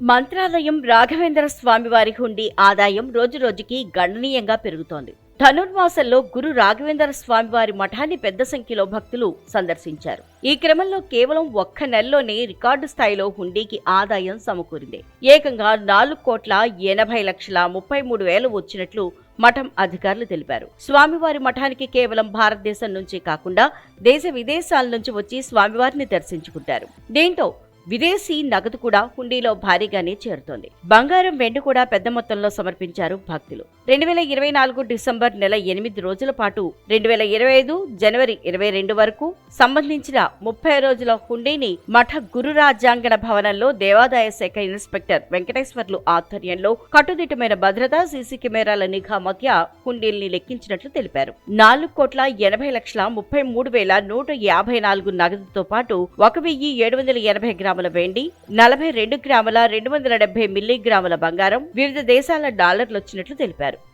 మంత్రాలయం రాఘవేంద్ర స్వామివారి హుండీ ఆదాయం రోజురోజుకి గణనీయంగా పెరుగుతోంది. ధనుర్మాసంలో గురు రాఘవేంద్ర స్వామివారి మఠాన్ని పెద్ద సంఖ్యలో భక్తులు సందర్శించారు. ఈ క్రమంలో కేవలం ఒక్క నెలలోనే రికార్డు స్థాయిలో హుండీకి ఆదాయం సమకూరింది. ఏకంగా నాలుగు కోట్ల ఎనభై లక్షల ముప్పై మూడు వేలు వచ్చినట్లు మఠం అధికారులు తెలిపారు. స్వామివారి మఠానికి కేవలం భారతదేశం నుంచి కాకుండా దేశ విదేశాల నుంచి వచ్చి స్వామివారిని దర్శించుకుంటారు. దీంతో విదేశీ నగదు కూడా హుండీలో భారీగానే చేరుతోంది. బంగారం వెండి కూడా పెద్ద మొత్తంలో సమర్పించారు భక్తులు. రెండు వేల ఇరవై నాలుగు డిసెంబర్ నెల ఎనిమిది రోజుల పాటు రెండు వేల ఇరవై ఐదు జనవరి ఇరవై రెండు వరకు సంబంధించిన ముప్పై రోజుల హుండీని మఠ గురు రాజ్యాంగణ భవనంలో దేవాదాయ శాఖ ఇన్స్పెక్టర్ వెంకటేశ్వర్లు ఆధ్వర్యంలో కట్టుదిట్టమైన భద్రత సీసీ కెమెరాల నిఘా మధ్య హుండీల్ని లెక్కించినట్లు తెలిపారు. నాలుగు కోట్ల ఎనభై లక్షల ముప్పై మూడు వేల నూట యాభై నాలుగు నగదుతో పాటు ఒక వెయ్యి ఏడు వందల ఎనభై గ్రాముల వెండి నలభై రెండు గ్రాముల రెండు వందల డెబ్బై మిల్లీగ్రాముల బంగారం వివిధ దేశాల డాలర్లు వచ్చినట్లు తెలిపారు.